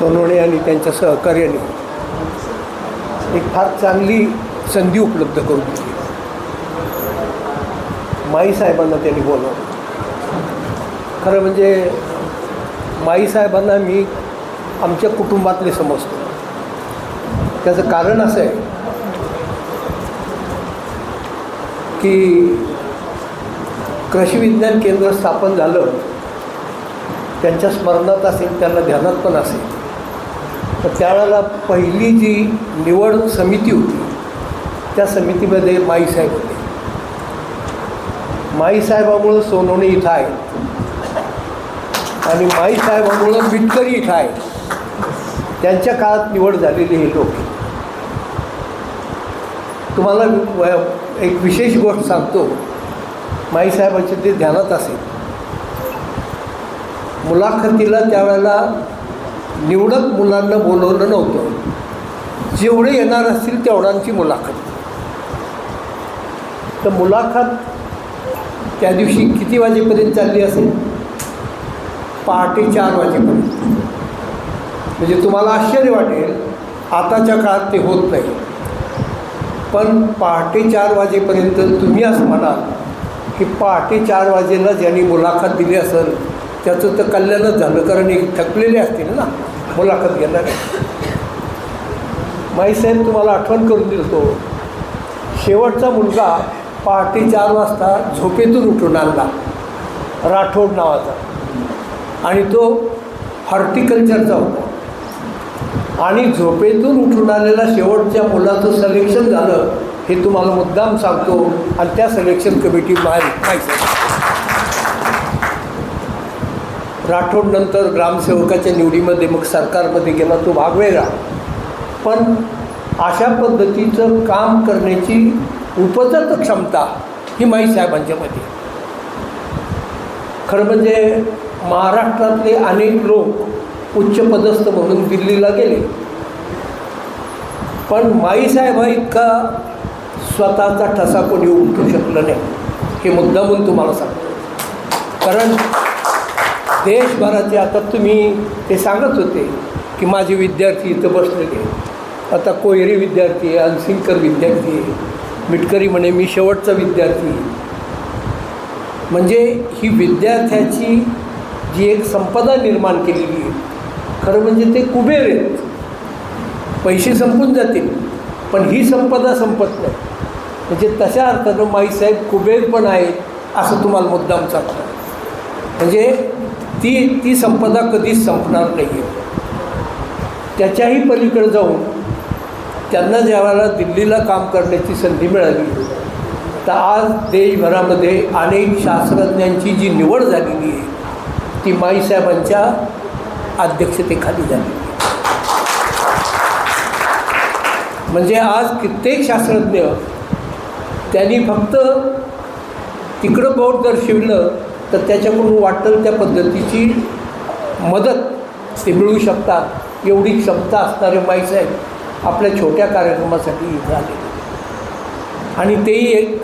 सोनवणे आणि त्यांच्या सहकार्याने एक फार चांगली संधी उपलब्ध करून दिली. माई साहेबांना त्यांनी बोलवलं. खरं म्हणजे माई साहेबांना मी आमच्या कुटुंबातले समजतो. त्याचं कारण असं आहे की कृषी विज्ञान केंद्र स्थापन झालं त्यांच्या स्मरणात असेल त्यांना ध्यानात पण असेल. तर त्यावेळेला पहिली जी निवड समिती होती त्या समितीमध्ये माईसाहेब होते. माईसाहेबामुळं सोनवणे इथं आहे आणि माईसाहेबामुळं मिटकरी इथं आहे त्यांच्या काळात निवड झालेली हे लोक. तुम्हाला एक विशेष गोष्ट सांगतो. माईसाहेबांच्या ते ध्यानात असेल. मुलाखतीला त्यावेळेला निवडक मुलांना बोलवलं नव्हतं. जेवढे येणार असतील तेवढ्यांची मुलाखत. तर मुलाखत त्या दिवशी किती वाजेपर्यंत चालली असेल? पहाटे चार वाजेपर्यंत. म्हणजे तुम्हाला आश्चर्य वाटेल आताच्या काळात ते होत नाही. पण पहाटे चार वाजेपर्यंत तुम्ही असं म्हणाल की पहाटे चार वाजेला ज्यांनी मुलाखत दिली असेल. त्याचं तर कल्याणच झालं कारण एक थकलेले असतील ना मुलाखत घेणारे. माईसाहेब तुम्हाला आठवण करून दिलतो शेवटचा मुलगा पहाटे चार वाजता झोपेतून उठून आणला राठोड नावाचा. आणि तो हॉर्टिकल्चरचा होता. आणि झोपेतून उठून आलेला शेवटच्या मुलाचं सलेक्शन झालं हे तुम्हाला मुद्दाम सांगतो. आणि त्या सलेक्शन कमिटी बाहेर माहिती राठोड नंतर ग्रामसेवकाच्या निवडीमध्ये मग सरकारमध्ये गेला तो भाग वेगळा. पण अशा पद्धतीचं काम करण्याची उपजत क्षमता ही माई साहेबांच्यामध्ये खरं म्हणजे महाराष्ट्रातले अनेक लोक उच्चपदस्थ म्हणून दिल्लीला गेले. पण माईसाहेबा हा इतका स्वतःचा ठसा कोणी उमटू शकलं नाही हे मुद्दा म्हणून तुम्हाला सांगतो. कारण देशभराचे आता तुम्ही ते सांगत होते की माझे विद्यार्थी इथं बसलेले आता कोयरी विद्यार्थी आहे अनसिंकर विद्यार्थी आहे. मिटकरी म्हणे मी शेवटचा विद्यार्थी म्हणजे ही विद्यार्थ्याची जी एक संपदा निर्माण केलेली आहे खरं म्हणजे ते कुबेर आहेत. पैसे संपून जातील पण ही संपदा संपत नाही. म्हणजे तशा अर्थानं माईसाहेब कुबेर पण आहेत असं तुम्हाला मुद्दाम सांगतो. म्हणजे ती ती संपदा कधीच संपणार नाही आहे त्याच्याही पलीकडे जाऊन त्यांना ज्या वेळेला दिल्लीला काम करण्याची संधी मिळाली तर आज देशभरामध्ये अनेक शास्त्रज्ञांची जी निवड झालेली आहे ती माईसाहेबांच्या अध्यक्षतेखाली झाली म्हणजे आज कित्येक शास्त्रज्ञ त्यांनी फक्त तिकडं बोट दर्शविलं तर त्याच्याकडून वाटेल त्या पद्धतीची मदत ते मिळू शकतात. एवढी क्षमता असणारे माईसाहेब आपल्या छोट्या कार्यक्रमासाठी इथं आले आणि तेही एक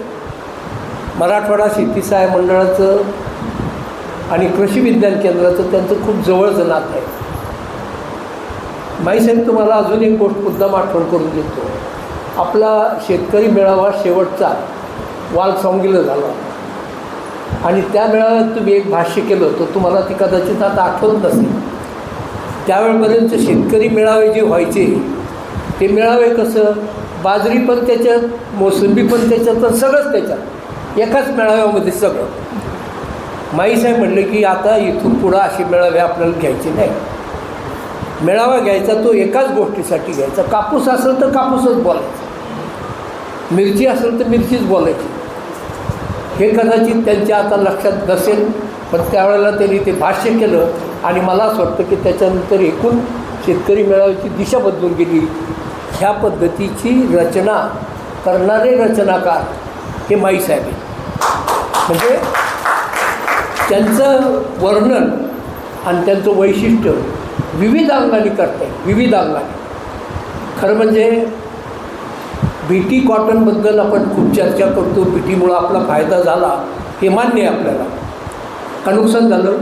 मराठवाडा शेती सहाय्य मंडळाचं आणि कृषी विज्ञान केंद्राचं त्यांचं खूप जवळचं नातं आहे. माईसाहेब तुम्हाला अजून एक गोष्ट मुद्दाम आठवण करून देतो. आपला शेतकरी मेळावा शेवटचा वाल सांगीला झाला. आणि त्या मेळाव्यात तुम्ही एक भाष्य केलं तर तुम्हाला ती कदाचित आता आठवत नसेल. त्यावेळेपर्यंत शेतकरी मेळावे जे व्हायचे ते मेळावे कसं? बाजरी पण त्याच्यात मोसंबी पण त्याच्यात तर सगळंच त्याच्यात. एकाच मेळाव्यामध्ये सगळं. माईसाहेब म्हणले की आता इथून पुढं असे मेळावे आपल्याला घ्यायचे नाही. मेळावा घ्यायचा तो एकाच गोष्टीसाठी घ्यायचा. कापूस असेल तर कापूसच बोलायचा. मिरची असेल तर मिरचीच बोलायची. हे कदाचित त्यांच्या आता लक्षात नसेल पण त्यावेळेला त्यांनी ते भाष्य केलं आणि मला असं वाटतं की त्याच्यानंतर एकूण शेतकरी मेळाव्याची दिशा बदलून गेली. ह्या पद्धतीची रचना करणारे रचनाकार हे माईसाहेब आहेत. म्हणजे त्यांचं वर्णन आणि त्यांचं वैशिष्ट्य विविध अंगाने करते विविध अंगाने. खरं म्हणजे बी टी कॉटनबद्दल आपण खूप चर्चा करतो. बी टीमुळं आपला फायदा झाला हे मान्य आहे आपल्याला. का नुकसान झालं?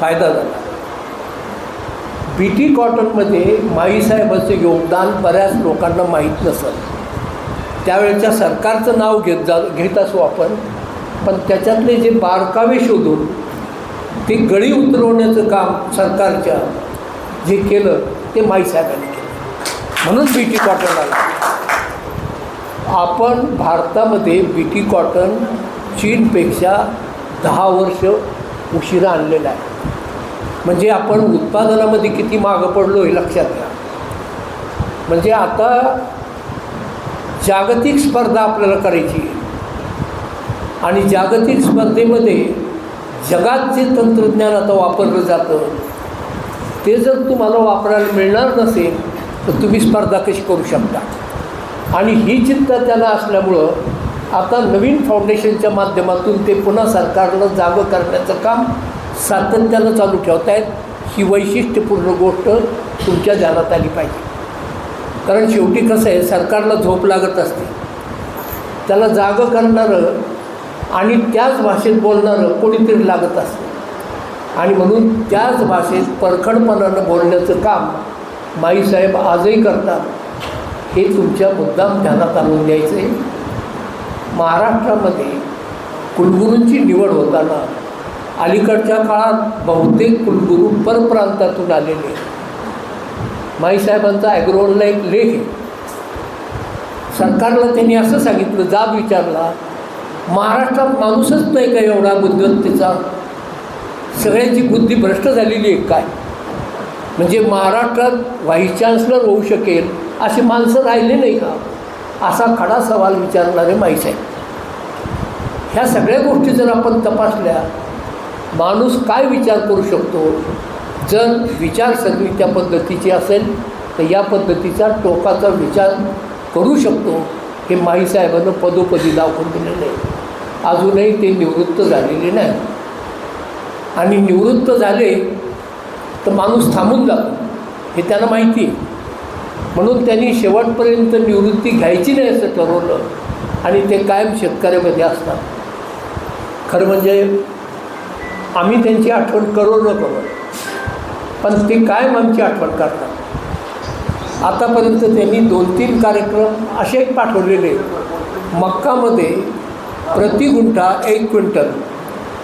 फायदा झाला. बी टी कॉटनमध्ये माईसाहेबाचं योगदान बऱ्याच लोकांना माहीत नसतं. त्यावेळच्या सरकारचं नाव घेत जा घेत असू आपण पण त्याच्यातले जे बारकावे शोधून ते गळी उतरवण्याचं काम सरकारच्या जे केलं ते माईसाहेबांनी केलं. म्हणून बी टी कॉटन आलं. आपण भारतामध्ये बी टी कॉटन चीनपेक्षा दहा वर्ष उशिरा आणलेलं आहे. म्हणजे आपण उत्पादनामध्ये किती मागं पडलो हे लक्षात घ्या. म्हणजे आता जागतिक स्पर्धा आपल्याला करायची आहे. आणि जागतिक स्पर्धेमध्ये जगात जे तंत्रज्ञान आता वापरलं जातं ते जर तुम्हाला वापरायला मिळणार नसेल तर तुम्ही स्पर्धा कशी करू शकता? आणि ही चिंता त्याला असल्यामुळं आता नवीन फाउंडेशनच्या माध्यमातून ते पुन्हा सरकारला जागं करण्याचं काम सातत्यानं चालू ठेवत आहेत ही वैशिष्ट्यपूर्ण गोष्ट तुमच्या ध्यानात आली पाहिजे. कारण शेवटी कसं आहे सरकारला झोप लागत असते. त्याला जागं करणारं आणि त्याच भाषेत बोलणारं कोणीतरी लागत असतं. आणि म्हणून त्याच भाषेत परखडपणानं बोलण्याचं काम माईसाहेब आजही करतात. हे तुमच्या मुद्दाम ध्यानात आणून द्यायचं आहे. महाराष्ट्रामध्ये कुलगुरूंची निवड होताना अलीकडच्या काळात बहुतेक कुलगुरू परप्रांतातून आलेले माईसाहेबांचा ॲग्रोवरला एक लेख आहे. सरकारला त्यांनी असं सांगितलं जाब विचारला महाराष्ट्रात माणूसच नाही का एवढा बुद्धिमत्तेचा? सगळ्यांची बुद्धी भ्रष्ट झालेली आहे काय? म्हणजे महाराष्ट्रात व्हाईस चान्सलर होऊ शकेल अशी माणसं राहिले नाही का? असा खडा सवाल विचारणारे माहीत आहे ह्या सगळ्या गोष्टी जर आपण तपासल्या माणूस काय विचार करू शकतो? जर विचारसरणी त्या पद्धतीची असेल तर या पद्धतीचा टोकाचा विचार करू शकतो हे माईसाहेबांनं पदोपदी दाखवून दिलेलं आहे. अजूनही ते निवृत्त झालेले नाही. आणि निवृत्त झाले तर माणूस थांबून जातो. हे त्यांना माहिती आहे. म्हणून त्यांनी शेवटपर्यंत निवृत्ती घ्यायची नाही असं ठरवलं. आणि ते कायम शेतकऱ्यामध्ये असतात. खरं म्हणजे आम्ही त्यांची आठवण करो न करो पण ते कायम आमची आठवण करतात. आतापर्यंत त्यांनी दोन तीन कार्यक्रम असे पाठवलेले मक्कामध्ये प्रति गुंठा एक क्विंटल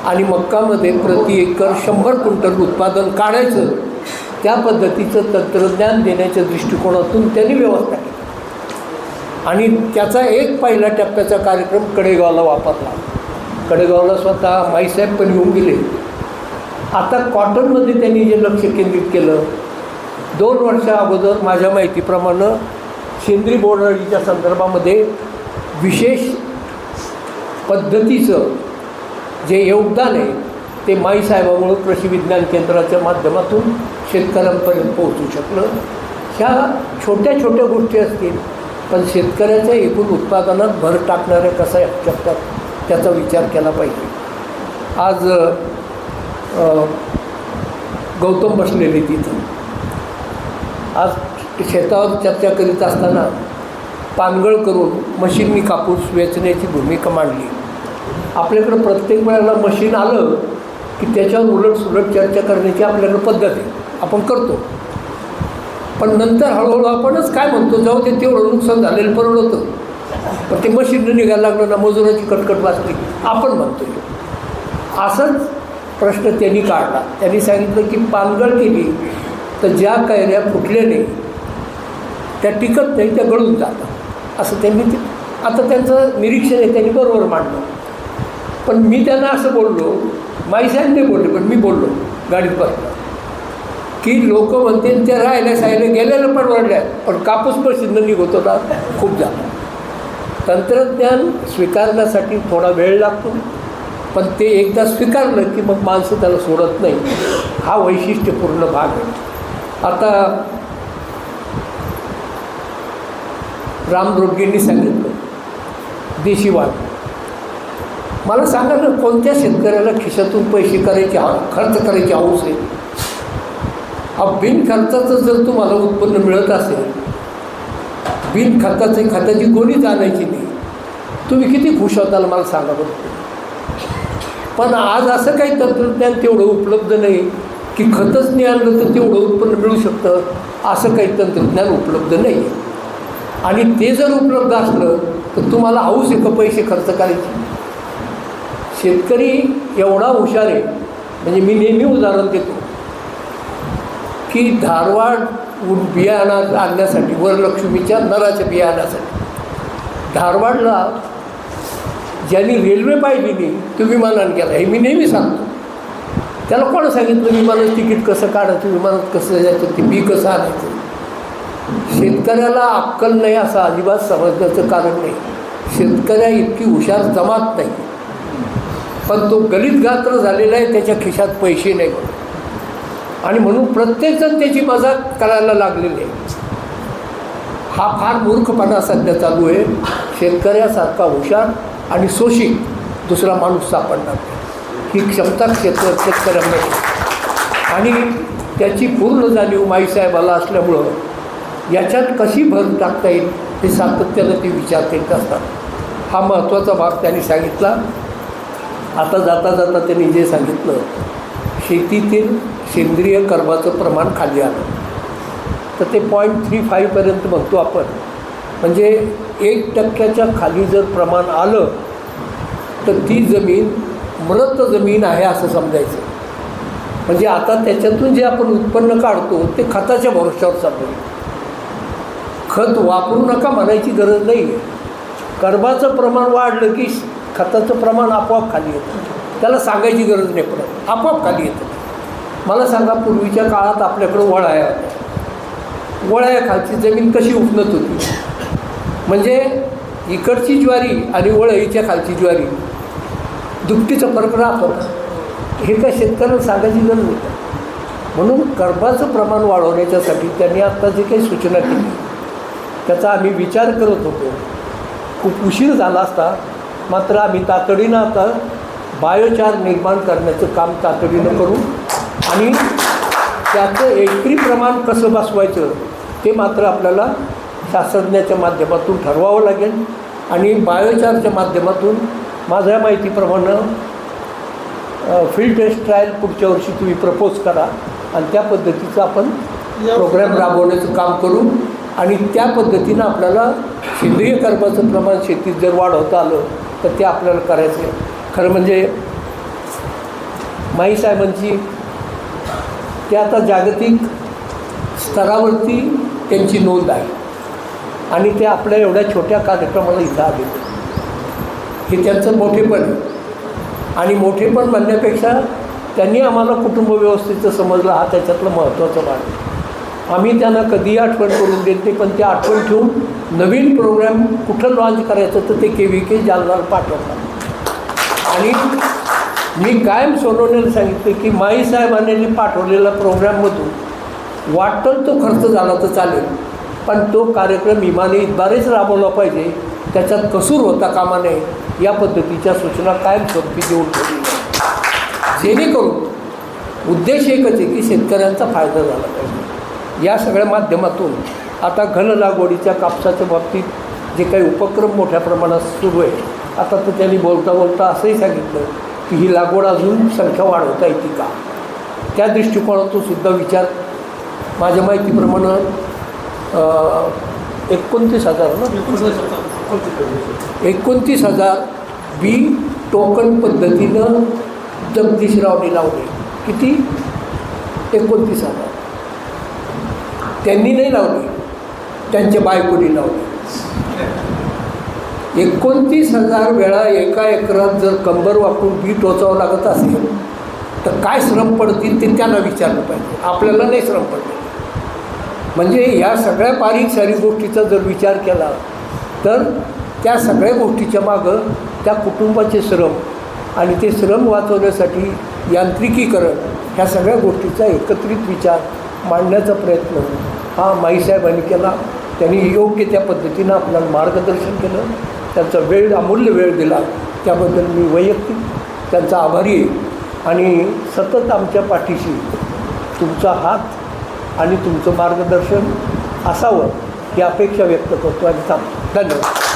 आणि मक्कामध्ये प्रति एकर शंभर क्विंटल उत्पादन काढायचं. त्या पद्धतीचं तंत्रज्ञान देण्याच्या दृष्टिकोनातून त्यांनी व्यवस्था केली. आणि त्याचा एक पहिला टप्प्याचा कार्यक्रम कडेगावला वापरला. कडेगावला स्वतः माईसाहेब पण येऊन गेले. आता कॉटनमध्ये त्यांनी जे लक्ष केंद्रित केलं दोन वर्षा अगोदर माझ्या माहितीप्रमाणे सेंद्रिय बोंडअळीच्या संदर्भामध्ये विशेष पद्धतीचं जे योगदान आहे ते माईसाहेबामुळं कृषी विज्ञान केंद्राच्या माध्यमातून शेतकऱ्यांपर्यंत पोहोचू शकलं. ह्या छोट्या छोट्या गोष्टी असतील पण शेतकऱ्याच्या एकूण उत्पादनात भर टाकणाऱ्या कसा शकतात त्याचा विचार केला पाहिजे. आज गौतम बसलेले तिथं. आज शेतावर चर्चा करीत असताना पानगळ करून मशीननी कापूस वेचण्याची भूमिका मांडली. आपल्याकडं प्रत्येक वेळेला मशीन आलं की त्याच्यावर उलट सुलट चर्चा करण्याची आपल्याकडं पद्धत आहे. आपण करतो. पण नंतर हळूहळू आपणच काय म्हणतो जाऊ ते तेवढं नुकसान झालेलं परवडतं. पण ते मशीन निघायला लागलं ना मजुराची कटकट वाचली आपण म्हणतो असंच प्रश्न त्यांनी काढला. त्यांनी सांगितलं की पानगळ केली तर ज्या कैऱ्या फुटल्या नाही त्या टिकत नाही त्या गळून जातात. असं त्यांनी ते आता त्यांचं निरीक्षण आहे त्यांनी बरोबर मांडलं. पण मी त्यांना असं बोललो माईसाहेब नाही बोलले पण मी बोललो गाडीत बसलो. की लोक म्हणते ते राहिल्या सायल्या गेलेल्या परवडल्या पण कापूस पण मशीननं निघत होता. खूप झाला. तंत्रज्ञान स्वीकारण्यासाठी थोडा वेळ लागतो. पण ते एकदा स्वीकारलं की मग माणसं त्याला सोडत नाही. हा वैशिष्ट्यपूर्ण भाग आहे. आता राम रोडगेंनी सांगितलं. देशी वाट मला सांगा ना कोणत्या शेतकऱ्याला खिशातून पैसे करायचे खर्च करायची हौस आहे? बिनखर्चाचं जर तुम्हाला उत्पन्न मिळत असेल बिनखर्चाचे खताची कोणीच आणायची नाही. तुम्ही किती खुश होताल मला सांगा बरं. पण आज असं काही तंत्रज्ञान तेवढं उपलब्ध नाही की खतच नाही आणलं तर तेवढं उत्पन्न मिळू शकतं असं काही तंत्रज्ञान उपलब्ध नाही. आहे आणि ते जर उपलब्ध असलं तर तुम्हाला हौस आहे का पैसे खर्च करायचे. शेतकरी एवढा हुशार आहे. म्हणजे मी नेहमी उदाहरण देतो. की धारवाड बियाणा आणण्यासाठी वरलक्ष्मीच्या नराच्या बियाण्यासाठी. धारवाडला ज्यांनी रेल्वे पाहिली नाही तो विमानानं गेला. हे मी नेहमी सांगतो. त्याला कोण सांगितलं विमानाचं तिकीट कसं काढायचं विमानात कसं जायचं ते बी कसं आणायचं? शेतकऱ्याला अक्कल नाही असं अजिबात समजण्याचं कारण नाही. शेतकऱ्या इतकी हुशार जमात नाही. पण तो गलित गात्र झालेला आहे त्याच्या खिशात पैसे नाही म्हणून. आणि म्हणून प्रत्येकजण त्याची मजा करायला लागलेली आहे. हा फार मूर्खपणा सध्या चालू आहे. शेतकऱ्यासारखा हुशार आणि शोषित दुसरा माणूस सापडणार ही क्षमता क्षेत्र शेतकऱ्यांमध्ये आणि त्याची पूर्ण जाणीव माईसाहेबाला असल्यामुळं याच्यात कशी भर टाकता येईल हे सातत्यानं ते विचार करीत असतात. हा महत्त्वाचा भाग त्यांनी सांगितला. आता जाता जाता त्यांनी जे सांगितलं शेतीतील सेंद्रिय कर्माचं प्रमाण खाली आलं. तर ते पॉईंट थ्री फाईव्हपर्यंत बघतो आपण. म्हणजे एक टक्क्याच्या खाली जर प्रमाण आलं तर ती जमीन मृत जमीन आहे असं समजायचं. म्हणजे आता त्याच्यातून जे आपण उत्पन्न काढतो ते खताच्या भरोश्यावर चालू खत वापरू नका म्हणायची गरज नाही आहे कर्बाचं प्रमाण वाढलं की खताचं प्रमाण आपोआप खाली येतं. त्याला सांगायची गरज नाही पडत. आपोआप खाली येतं. मला सांगा पूर्वीच्या काळात आपल्याकडं वळाया होत्या. वळाया खालची जमीन कशी उपनत होती? म्हणजे इकडची ज्वारी आणि वळईच्या खालची ज्वारी. दुपटीचा फरक राहत होता हे काय शेतकऱ्यांना सांगायची गरज नाही. म्हणून कर्बाचं प्रमाण वाढवण्याच्यासाठी त्यांनी आत्ता जे काही सूचना केली त्याचा आम्ही विचार करत होतो. खूप उशीर झाला असता मात्र आम्ही तातडीनं आता बायोचार निर्माण करण्याचं काम तातडीनं करू. आणि त्याचं एकरी प्रमाण कसं बसवायचं ते मात्र आपल्याला शास्त्रज्ञाच्या माध्यमातून ठरवावं लागेल. आणि बायोचारच्या माध्यमातून माझ्या माहितीप्रमाणे फील्ड टेस्ट ट्रायल पुढच्या वर्षी तुम्ही प्रपोज करा. आणि त्या पद्धतीचं आपण प्रोग्रॅम राबवण्याचं काम करू. आणि त्या पद्धतीनं आपल्याला सेंद्रिय कर्माचं प्रमाण शेतीत जर वाढवता आलं तर ते आपल्याला करायचं आहे. खरं म्हणजे माई साहेबांची ते आता जागतिक स्तरावरती त्यांची नोंद आहे. आणि ते आपल्या एवढ्या छोट्या कार्यक्रमाला इथं आले. हे त्यांचं मोठेपण आहे. आणि मोठेपण म्हणण्यापेक्षा त्यांनी आम्हाला कुटुंब व्यवस्थेचं समजलं हा त्याच्यातलं महत्त्वाचा भाग आहे. आम्ही त्यांना कधीही आठवण करून देत नाही पण ते आठवण ठेवून नवीन प्रोग्राम कुठं लॉन्च करायचं तर ते के व्ही के जालनाला पाठवतात. आणि मी कायम सोनवण्याला सांगितलं की माई साहेबांनी पाठवलेला प्रोग्राममधून वाटल तो खर्च झाला तर चालेल पण तो कार्यक्रम इमानीद्वारेच राबवला पाहिजे त्याच्यात कसूर होता कामा नये या पद्धतीच्या सूचना कायमस्वरूपी देऊन ठेवली जेणेकरून उद्देश एकच आहे की शेतकऱ्यांचा फायदा झाला पाहिजे. या सगळ्या माध्यमातून आता घन लागवडीच्या कापसाच्या बाबतीत जे काही उपक्रम मोठ्या प्रमाणात सुरू आहे आता तर त्यांनी बोलता बोलता असंही सांगितलं की ही लागवड अजून संख्या वाढवता येते का? त्या दृष्टिकोनातून सुद्धा विचार माझ्या माहितीप्रमाणे एकोणतीस हजार ना? एकोणतीस हजार बी टोकन पद्धतीनं जगदीशरावने लावले. किती? एकोणतीस हजार. त्यांनी नाही लावली. त्यांच्या बायकोनी लावले. एकोणतीस हजार वेळा एका एकरात जर कंबर वापरून बी टोचावं लागत असेल तर काय श्रम पडतील ते त्यांना विचारलं पाहिजे. आपल्याला नाही श्रम पडले म्हणजे ह्या सगळ्या बारीक सारी गोष्टीचा जर विचार केला तर त्या सगळ्या गोष्टीच्या मागं त्या कुटुंबाचे श्रम आणि ते श्रम वाचवण्यासाठी यांत्रिकीकरण ह्या सगळ्या गोष्टीचा एकत्रित विचार मांडण्याचा प्रयत्न हा माईसाहेबांनी केला. त्यांनी योग्य त्या पद्धतीनं आपल्याला मार्गदर्शन केलं. त्यांचा वेळ अमूल्य वेळ दिला. त्याबद्दल मी वैयक्तिक त्यांचा आभारी आहे. आणि सतत आमच्या पाठीशी तुमचा हात आणि तुमचं मार्गदर्शन असावं ही अपेक्षा व्यक्त करतो आणि थांबतो. धन्यवाद.